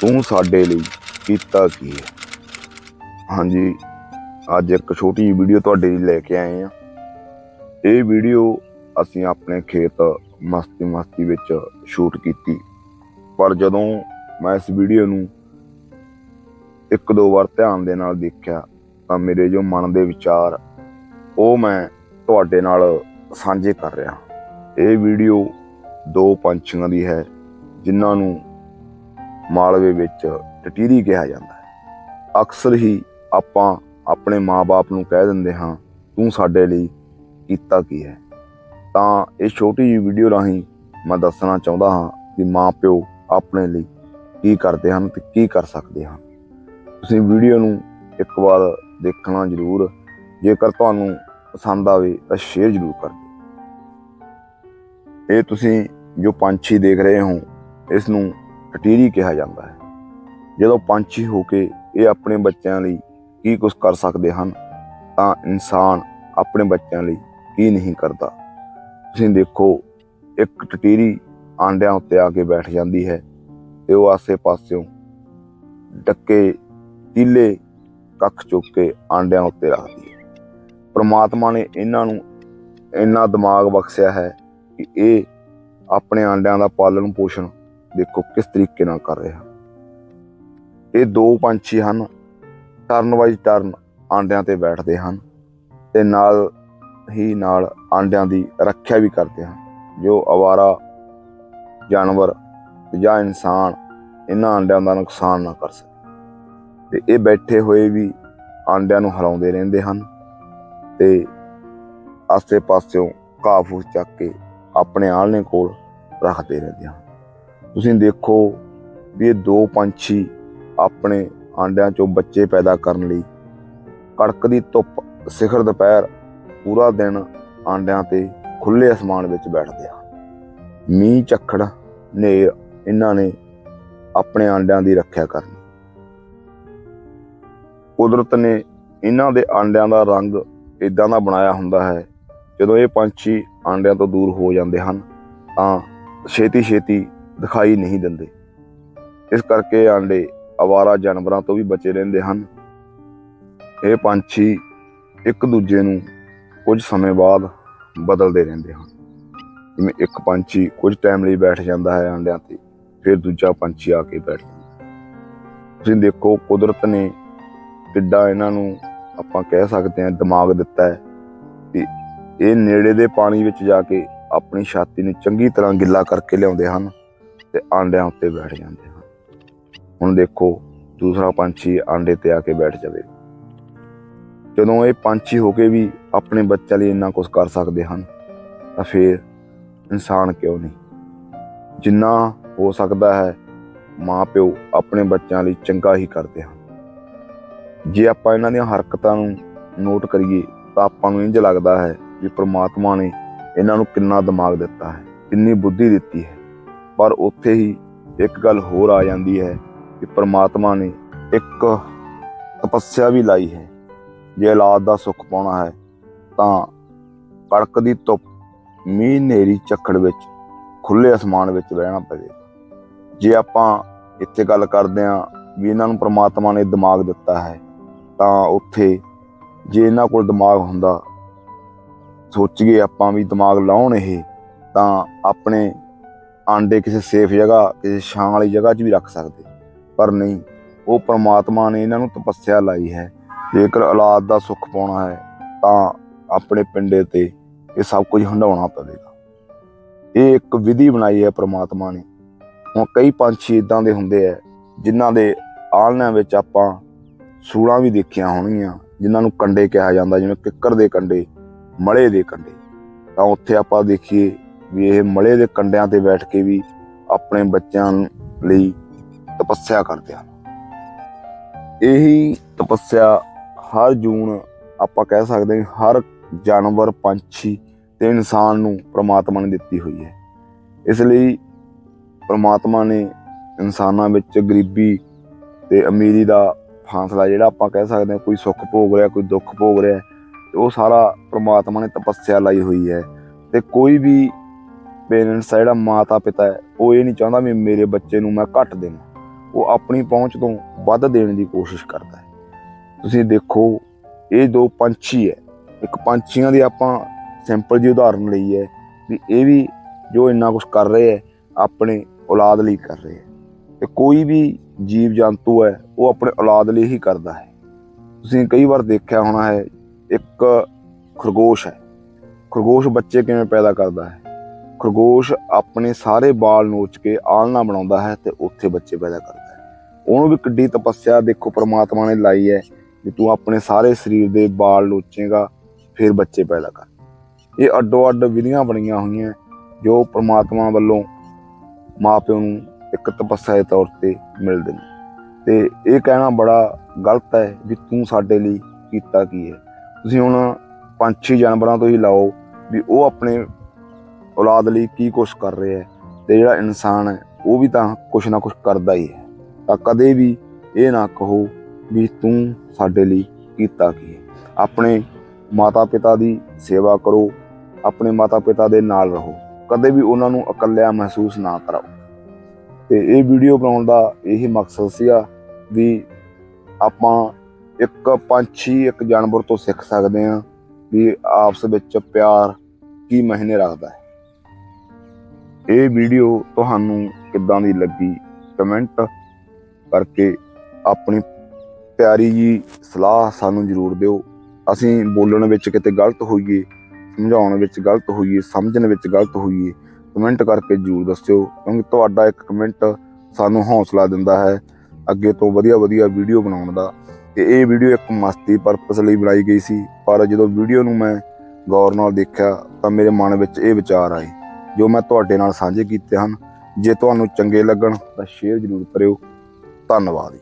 ਤੂੰ ਸਾਡੇ ਲਈ ਕੀਤਾ ਕੀ ਹੈ? ਹਾਂਜੀ, ਅੱਜ ਇੱਕ ਛੋਟੀ ਜਿਹੀ ਵੀਡੀਓ ਤੁਹਾਡੇ ਲਈ ਲੈ ਕੇ ਆਏ ਆ ਇਹ ਵੀਡੀਓ ਅਸੀਂ ਆਪਣੇ ਖੇਤ ਮਸਤੀ ਮਸਤੀ ਵਿੱਚ ਸ਼ੂਟ ਕੀਤੀ। ਪਰ ਜਦੋਂ ਮੈਂ ਇਸ ਵੀਡੀਓ ਨੂੰ ਇੱਕ ਦੋ ਵਾਰ ਧਿਆਨ ਦੇ ਨਾਲ ਦੇਖਿਆ, ਤਾਂ ਮੇਰੇ ਜੋ ਮਨ ਦੇ ਵਿਚਾਰ, ਉਹ ਮੈਂ ਤੁਹਾਡੇ ਨਾਲ ਸਾਂਝੇ ਕਰ ਰਿਹਾ। ਇਹ ਵੀਡੀਓ ਦੋ ਪੰਛੀਆਂ ਦੀ ਹੈ, ਜਿਨ੍ਹਾਂ ਨੂੰ ਮਾਲਵੇ ਵਿੱਚ ਟਟੀਰੀ ਕਿਹਾ ਜਾਂਦਾ ਹੈ। ਅਕਸਰ ਹੀ ਆਪਾਂ ਆਪਣੇ ਮਾਪੇ ਨੂੰ ਕਹਿ ਦਿੰਦੇ ਹਾਂ, ਤੂੰ ਸਾਡੇ ਲਈ ਕੀਤਾ ਕੀ ਹੈ? ਤਾਂ ਇਹ ਛੋਟੀ ਜਿਹੀ ਵੀਡੀਓ ਰਾਹੀਂ ਮੈਂ ਦੱਸਣਾ ਚਾਹੁੰਦਾ ਹਾਂ ਕਿ ਮਾਪਿਓ ਆਪਣੇ ਲਈ ਕੀ ਕਰਦੇ ਹਨ ਤੇ ਕੀ ਕਰ ਸਕਦੇ ਹਨ। ਤੁਸੀਂ ਵੀਡੀਓ ਨੂੰ ਇੱਕ ਵਾਰ ਦੇਖਣਾ ਜ਼ਰੂਰ। ਜੇਕਰ ਤੁਹਾਨੂੰ ਪਸੰਦ ਆਵੇ ਤਾਂ ਸ਼ੇਅਰ ਜ਼ਰੂਰ ਕਰ ਦਿਓ। ਇਹ ਤੁਸੀਂ ਜੋ ਪੰਛੀ ਦੇਖ ਰਹੇ ਹੋ, ਇਸ ਨੂੰ ਟਟੀਰੀ ਕਿਹਾ ਜਾਂਦਾ ਹੈ। ਜਦੋਂ ਪੰਛੀ ਹੋ ਕੇ ਇਹ ਆਪਣੇ ਬੱਚਿਆਂ ਲਈ ਕੀ ਕੁਝ ਕਰ ਸਕਦੇ ਹਨ, ਤਾਂ ਇਨਸਾਨ ਆਪਣੇ ਬੱਚਿਆਂ ਲਈ ਕੀ ਨਹੀਂ ਕਰਦਾ। ਤੁਸੀਂ ਦੇਖੋ, ਇੱਕ ਟਟੀਰੀ ਆਂਡਿਆਂ ਉੱਤੇ ਆ ਕੇ ਬੈਠ ਜਾਂਦੀ ਹੈ ਤੇ ਉਹ ਆਸੇ-ਪਾਸਿਓਂ ਡੱਕੇ, ਤੀਲੇ ਕੱਖ ਚੁੱਕ ਕੇ ਆਂਡਿਆਂ ਉੱਤੇ ਰੱਖਦੀ ਹੈ। ਪ੍ਰਮਾਤਮਾ ਨੇ ਇਹਨਾਂ ਨੂੰ ਇੰਨਾ ਦਿਮਾਗ ਬਖਸ਼ਿਆ ਹੈ ਕਿ ਇਹ ਆਪਣੇ ਆਂਡਿਆਂ ਦਾ ਪਾਲਣ ਪੋਸ਼ਣ ਦੇਖੋ ਕਿਸ ਤਰੀਕੇ ਨਾਲ ਕਰ ਰਿਹਾ। ਇਹ ਦੋ ਪੰਛੀ ਹਨ, ਟਰਨ ਵਾਈਜ਼ ਟਰਨ ਆਂਡਿਆਂ ਤੇ ਬੈਠਦੇ ਹਨ ਤੇ ਨਾਲ ਹੀ ਨਾਲ ਆਂਡਿਆਂ ਦੀ ਰੱਖਿਆ ਵੀ ਕਰਦੇ ਹਨ, ਜੋ ਅਵਾਰਾ ਜਾਨਵਰ ਜਾਂ ਇਨਸਾਨ ਇਹਨਾਂ ਆਂਡਿਆਂ ਦਾ ਨੁਕਸਾਨ ਨਾ ਕਰ ਸਕੇ। ਤੇ ਇਹ ਬੈਠੇ ਹੋਏ ਵੀ ਆਂਡਿਆਂ ਨੂੰ ਹਰਾਉਂਦੇ ਰਹਿੰਦੇ ਹਨ ਤੇ ਆਸੇ-ਪਾਸਿਓਂ ਘਾਹ ਫੂਸ ਚੱਕ ਕੇ ਆਪਣੇ ਆਲਣੇ ਕੋਲ ਰੱਖਦੇ ਰਹਿੰਦੇ ਹਨ। ਤੁਸੀਂ ਦੇਖੋ ਵੀ ਇਹ ਦੋ ਪੰਛੀ ਆਪਣੇ ਆਂਡਿਆਂ ਚੋਂ ਬੱਚੇ ਪੈਦਾ ਕਰਨ ਲਈ ਕੜਕਦੀ ਧੁੱਪ ਸਿਖਰ ਦੁਪਹਿਰ ਪੂਰਾ ਦਿਨ ਆਂਡਿਆਂ ਤੇ ਖੁੱਲੇ ਅਸਮਾਨ ਵਿੱਚ ਬੈਠਦੇ ਹਨ ਮੀਂਹ, ਝੱਖੜ ਨੇ ਇਹਨਾਂ ਨੇ ਆਪਣੇ ਆਂਡਿਆਂ ਦੀ ਰੱਖਿਆ ਕਰਨੀ। ਕੁਦਰਤ ਨੇ ਇਹਨਾਂ ਦੇ ਆਂਡਿਆਂ ਦਾ ਰੰਗ ਇਦਾਂ ਦਾ ਬਣਾਇਆ ਹੁੰਦਾ ਹੈ, ਜਦੋਂ ਇਹ ਪੰਛੀ ਆਂਡਿਆਂ ਤੋਂ ਦੂਰ ਹੋ ਜਾਂਦੇ ਹਨ, ਤਾਂ ਛੇਤੀ ਛੇਤੀ ਦਿਖਾਈ ਨਹੀਂ ਦਿੰਦੇ। ਇਸ ਕਰਕੇ ਇਹ ਆਂਡੇ ਆਵਾਰਾ ਜਾਨਵਰਾਂ ਤੋਂ ਵੀ ਬਚੇ ਰਹਿੰਦੇ ਹਨ। ਇਹ ਪੰਛੀ ਇੱਕ ਦੂਜੇ ਨੂੰ ਕੁਝ ਸਮੇਂ ਬਾਅਦ ਬਦਲਦੇ ਰਹਿੰਦੇ ਹਨ। ਜਿਵੇਂ ਇੱਕ ਪੰਛੀ ਕੁਝ ਟਾਈਮ ਲਈ ਬੈਠ ਜਾਂਦਾ ਹੈ ਆਂਡਿਆਂ ਤੇ, ਫਿਰ ਦੂਜਾ ਪੰਛੀ ਆ ਕੇ ਬੈਠ ਜਾਂਦਾ ਤੁਸੀਂ ਦੇਖੋ, ਕੁਦਰਤ ਨੇ ਕਿੱਡਾ ਇਹਨਾਂ ਨੂੰ ਆਪਾਂ ਕਹਿ ਸਕਦੇ ਹਾਂ ਦਿਮਾਗ ਦਿੱਤਾ ਹੈ ਕਿ ਇਹ ਨੇੜੇ ਦੇ ਪਾਣੀ ਵਿੱਚ ਜਾ ਕੇ ਆਪਣੀ ਛਾਤੀ ਨੂੰ ਚੰਗੀ ਤਰ੍ਹਾਂ ਗਿੱਲਾ ਕਰਕੇ ਲਿਆਉਂਦੇ ਹਨ। ਤੇ ਆਂਡਿਆਂ ਉੱਤੇ ਬੈਠ ਜਾਂਦੇ ਹਨ ਹੁਣ ਦੇਖੋ, ਦੂਸਰਾ ਪੰਛੀ ਆਂਡੇ ਤੇ ਆ ਕੇ ਬੈਠ ਜਾਵੇ। ਜਦੋਂ ਇਹ ਪੰਛੀ ਹੋ ਕੇ ਵੀ ਆਪਣੇ ਬੱਚਿਆਂ ਲਈ ਇੰਨਾ ਕੁਝ ਕਰ ਸਕਦੇ ਹਨ, ਤਾਂ ਫਿਰ ਇਨਸਾਨ ਕਿਉਂ ਨਹੀਂ? ਜਿੰਨਾ ਹੋ ਸਕਦਾ ਹੈ ਮਾਂ ਪਿਓ ਆਪਣੇ ਬੱਚਿਆਂ ਲਈ ਚੰਗਾ ਹੀ ਕਰਦੇ ਹਨ। ਜੇ ਆਪਾਂ ਇਹਨਾਂ ਦੀਆਂ ਹਰਕਤਾਂ ਨੂੰ ਨੋਟ ਕਰੀਏ, ਤਾਂ ਆਪਾਂ ਨੂੰ ਇੰਜ ਲੱਗਦਾ ਹੈ ਵੀ ਪ੍ਰਮਾਤਮਾ ਨੇ ਇਹਨਾਂ ਨੂੰ ਕਿੰਨਾ ਦਿਮਾਗ ਦਿੱਤਾ ਹੈ, ਕਿੰਨੀ ਬੁੱਧੀ ਦਿੱਤੀ ਹੈ। ਪਰ ਉੱਥੇ ਹੀ ਇੱਕ ਗੱਲ ਹੋਰ ਆ ਜਾਂਦੀ ਹੈ ਕਿ ਪ੍ਰਮਾਤਮਾ ਨੇ ਇੱਕ ਤਪੱਸਿਆ ਵੀ ਲਾਈ ਹੈ। ਜੇ ਔਲਾਦ ਦਾ ਸੁੱਖ ਪਾਉਣਾ ਹੈ, ਤਾਂ ਕੜਕ ਦੀ ਧੁੱਪ ਮੀਂਹ ਨੇਰੀ ਝੱਖੜ ਵਿੱਚ ਖੁੱਲੇ ਅਸਮਾਨ ਵਿੱਚ ਰਹਿਣਾ ਪਵੇ ਜੇ ਆਪਾਂ ਇੱਥੇ ਗੱਲ ਕਰਦੇ ਹਾਂ ਵੀ ਇਹਨਾਂ ਨੂੰ ਪ੍ਰਮਾਤਮਾ ਨੇ ਦਿਮਾਗ ਦਿੱਤਾ ਹੈ, ਤਾਂ ਉੱਥੇ ਜੇ ਇਹਨਾਂ ਕੋਲ ਦਿਮਾਗ ਹੁੰਦਾ, ਸੋਚੀਏ ਆਪਾਂ ਵੀ ਦਿਮਾਗ ਲਾਉਣ ਇਹ, ਤਾਂ ਆਪਣੇ ਆਂਡੇ ਕਿਸੇ ਸੇਫ ਜਗ੍ਹਾ, ਕਿਸੇ ਛਾਂ ਵਾਲੀ ਜਗ੍ਹਾ 'ਚ ਵੀ ਰੱਖ ਸਕਦੇ। ਪਰ ਨਹੀਂ, ਉਹ ਪ੍ਰਮਾਤਮਾ ਨੇ ਇਹਨਾਂ ਨੂੰ ਤਪੱਸਿਆ ਲਾਈ ਹੈ। ਜੇਕਰ ਔਲਾਦ ਦਾ ਸੁੱਖ ਪਾਉਣਾ ਹੈ, ਤਾਂ ਆਪਣੇ ਪਿੰਡੇ ਤੇ ਇਹ ਸਭ ਕੁਝ ਹੰਡਾਉਣਾ ਪਵੇਗਾ। ਇਹ ਇੱਕ ਵਿਧੀ ਬਣਾਈ ਹੈ ਪ੍ਰਮਾਤਮਾ ਨੇ। ਹੁਣ ਕਈ ਪੰਛੀ ਇਦਾਂ ਦੇ ਹੁੰਦੇ ਆ ਜਿਨ੍ਹਾਂ ਦੇ ਆਲਣਿਆਂ ਵਿੱਚ ਆਪਾਂ ਸੂਲਾਂ ਵੀ ਦੇਖੀਆਂ ਹੋਣਗੀਆਂ, ਜਿਨ੍ਹਾਂ ਨੂੰ ਕੰਡੇ ਕਿਹਾ ਜਾਂਦਾ, ਜਿਵੇਂ ਕਿੱਕਰ ਦੇ ਕੰਡੇ, ਮਲੇ ਦੇ ਕੰਡੇ। ਤਾਂ ਉੱਥੇ ਆਪਾਂ ਦੇਖੀਏ ਵੀ ਇਹ ਮਲੇ ਦੇ ਕੰਡਿਆਂ ਤੇ ਬੈਠ ਕੇ ਵੀ ਆਪਣੇ ਬੱਚਿਆਂ ਲਈ ਤਪੱਸਿਆ ਕਰਦੇ ਹਨ। ਇਹੀ ਤਪੱਸਿਆ ਹਰ ਜੂਨ ਆਪਾਂ ਕਹਿ ਸਕਦੇ ਹਾਂ ਹਰ ਜਾਨਵਰ, ਪੰਛੀ ਤੇ ਇਨਸਾਨ ਨੂੰ ਪ੍ਰਮਾਤਮਾ ਨੇ ਦਿੱਤੀ ਹੋਈ ਹੈ। ਇਸ ਲਈ ਪ੍ਰਮਾਤਮਾ ਨੇ ਇਨਸਾਨਾਂ ਵਿੱਚ ਗਰੀਬੀ ਤੇ ਅਮੀਰੀ ਦਾ ਫਾਸਲਾ, ਜਿਹੜਾ ਆਪਾਂ ਕਹਿ ਸਕਦੇ ਹਾਂ ਕੋਈ ਸੁੱਖ ਭੋਗ ਰਿਹਾ, ਕੋਈ ਦੁੱਖ ਭੋਗ ਰਿਹਾ, ਉਹ ਸਾਰਾ ਪ੍ਰਮਾਤਮਾ ਨੇ ਤਪੱਸਿਆ ਲਾਈ ਹੋਈ ਹੈ ਤੇ ਕੋਈ ਵੀ ਪੇਰੈਂਟਸ ਆ ਜਿਹੜਾ ਮਾਤਾ ਪਿਤਾ ਹੈ। ਉਹ ਇਹ ਨਹੀਂ ਚਾਹੁੰਦਾ ਵੀ ਮੇਰੇ ਬੱਚੇ ਨੂੰ ਮੈਂ ਘੱਟ ਦੇਵਾਂ। ਉਹ ਆਪਣੀ ਪਹੁੰਚ ਤੋਂ ਵੱਧ ਦੇਣ ਦੀ ਕੋਸ਼ਿਸ਼ ਕਰਦਾ ਹੈ। ਤੁਸੀਂ ਦੇਖੋ, ਇਹ ਦੋ ਪੰਛੀ ਹੈ। ਇੱਕ ਪੰਛੀਆਂ ਦੀ ਆਪਾਂ ਸਿੰਪਲ ਜੀ ਉਦਾਹਰਨ ਲਈ ਹੈ ਵੀ ਇਹ ਵੀ ਜੋ ਇੰਨਾ ਕੁਝ ਕਰ ਰਹੇ ਹੈ, ਆਪਣੇ ਔਲਾਦ ਲਈ ਕਰ ਰਹੇ ਹੈ। ਤੇ ਕੋਈ ਵੀ ਜੀਵ ਜੰਤੂ ਹੈ, ਉਹ ਆਪਣੇ ਔਲਾਦ ਲਈ ਹੀ ਕਰਦਾ ਹੈ। ਤੁਸੀਂ ਕਈ ਵਾਰ ਦੇਖਿਆ ਹੋਣਾ ਹੈ, ਇੱਕ ਖਰਗੋਸ਼ ਹੈ। ਖਰਗੋਸ਼ ਬੱਚੇ ਕਿਵੇਂ ਪੈਦਾ ਕਰਦਾ ਹੈ? ਖਰਗੋਸ਼ ਆਪਣੇ ਸਾਰੇ ਬਾਲ ਨੋਚ ਕੇ ਆਲਣਾ ਬਣਾਉਂਦਾ ਹੈ ਤੇ ਉੱਥੇ ਬੱਚੇ ਪੈਦਾ ਕਰਦਾ ਹੈ ਉਹਨੂੰ ਵੀ ਕਿੱਡੀ ਤਪੱਸਿਆ ਦੇਖੋ ਪ੍ਰਮਾਤਮਾ ਨੇ ਲਾਈ ਹੈ ਕਿ ਤੂੰ ਆਪਣੇ ਸਾਰੇ ਸਰੀਰ ਦੇ ਬਾਲ ਨੋਚੇਗਾ ਫਿਰ ਬੱਚੇ ਪੈਦਾ ਕਰ। ਇਹ ਅੱਡੋ ਅੱਡ ਵਿਧੀਆਂ ਬਣੀਆਂ ਹੋਈਆਂ, ਜੋ ਪ੍ਰਮਾਤਮਾ ਵੱਲੋਂ ਮਾਪਿਆਂ ਨੂੰ ਇੱਕ ਤਪੱਸਿਆ ਦੇ ਤੌਰ ਤੇ ਮਿਲਦੇ ਨੇ। ਤੇ ਇਹ ਕਹਿਣਾ ਬੜਾ ਗਲਤ ਹੈ ਵੀ ਤੂੰ ਸਾਡੇ ਲਈ ਕੀਤਾ ਕੀ ਹੈ। ਤੁਸੀਂ ਹੁਣ ਪੰਛੀ ਜਾਨਵਰਾਂ ਤੋਂ ਹੀ ਲਾਓ ਵੀ ਉਹ ਆਪਣੇ ਔਲਾਦ ਲਈ ਕੀ ਕੁਛ ਕਰ ਰਿਹਾ ਹੈ ਤੇ ਜਿਹੜਾ ਇਨਸਾਨ ਹੈ, ਉਹ ਵੀ ਤਾਂ ਕੁਛ ਨਾ ਕੁਛ ਕਰਦਾ ਹੀ ਹੈ। ਤਾਂ ਕਦੇ ਵੀ ਇਹ ਨਾ ਕਹੋ ਵੀ ਤੂੰ ਸਾਡੇ ਲਈ ਕੀਤਾ ਕੀ ਹੈ। ਆਪਣੇ ਮਾਤਾ ਪਿਤਾ ਦੀ ਸੇਵਾ ਕਰੋ, ਆਪਣੇ ਮਾਤਾ ਪਿਤਾ ਦੇ ਨਾਲ ਰਹੋ। ਕਦੇ ਵੀ ਉਹਨਾਂ ਨੂੰ ਇਕੱਲਿਆ ਮਹਿਸੂਸ ਨਾ ਕਰਾਓ। ਤੇ ਇਹ ਵੀਡੀਓ ਬਣਾਉਣ ਦਾ ਇਹੀ ਮਕਸਦ ਸੀਗਾ ਵੀ ਆਪਾਂ ਇੱਕ ਪੰਛੀ, ਇੱਕ ਜਾਨਵਰ ਤੋਂ ਸਿੱਖ ਸਕਦੇ ਹਾਂ ਵੀ ਆਪਸ ਵਿੱਚ ਪਿਆਰ ਕੀ ਮਹੀਨੇ ਰੱਖਦਾ ਹੈ। ਇਹ ਵੀਡੀਓ ਤੁਹਾਨੂੰ ਕਿੱਦਾਂ ਦੀ ਲੱਗੀ? ਕਮੈਂਟ ਕਰਕੇ ਆਪਣੀ ਪਿਆਰੀ ਜੀ ਸਲਾਹ ਸਾਨੂੰ ਜ਼ਰੂਰ ਦਿਓ। ਅਸੀਂ ਬੋਲਣ ਵਿੱਚ ਕਿਤੇ ਗਲਤ ਹੋਈਏ, ਸਮਝਾਉਣ ਵਿੱਚ ਗਲਤ ਹੋਈਏ, ਸਮਝਣ ਵਿੱਚ ਗਲਤ ਹੋਈਏ, ਕਮੈਂਟ ਕਰਕੇ ਜ਼ਰੂਰ ਦੱਸਿਓ, ਕਿਉਂਕਿ ਤੁਹਾਡਾ ਇੱਕ ਕਮੈਂਟ ਸਾਨੂੰ ਹੌਸਲਾ ਦਿੰਦਾ ਹੈ, ਅੱਗੇ ਤੋਂ ਵਧੀਆ ਵਧੀਆ ਵੀਡੀਓ ਬਣਾਉਣ ਦਾ। ਤੇ ਇਹ ਵੀਡੀਓ ਇੱਕ ਮਸਤੀ ਪਰਪਸ ਲਈ ਬਣਾਈ ਗਈ ਸੀ, ਪਰ ਜਦੋਂ ਵੀਡੀਓ ਨੂੰ ਮੈਂ ਗੌਰ ਨਾਲ ਦੇਖਿਆ, ਤਾਂ ਮੇਰੇ ਮਨ ਵਿੱਚ ਇਹ ਵਿਚਾਰ ਆਏ। ਜੋ ਮੈਂ ਤੁਹਾਡੇ ਨਾਲ ਸਾਂਝੇ ਕੀਤੇ ਹਨ। ਜੇ ਤੁਹਾਨੂੰ ਚੰਗੇ ਲੱਗਣ ਤਾਂ ਸ਼ੇਅਰ ਜ਼ਰੂਰ ਕਰਿਓ। ਧੰਨਵਾਦ ਜੀ।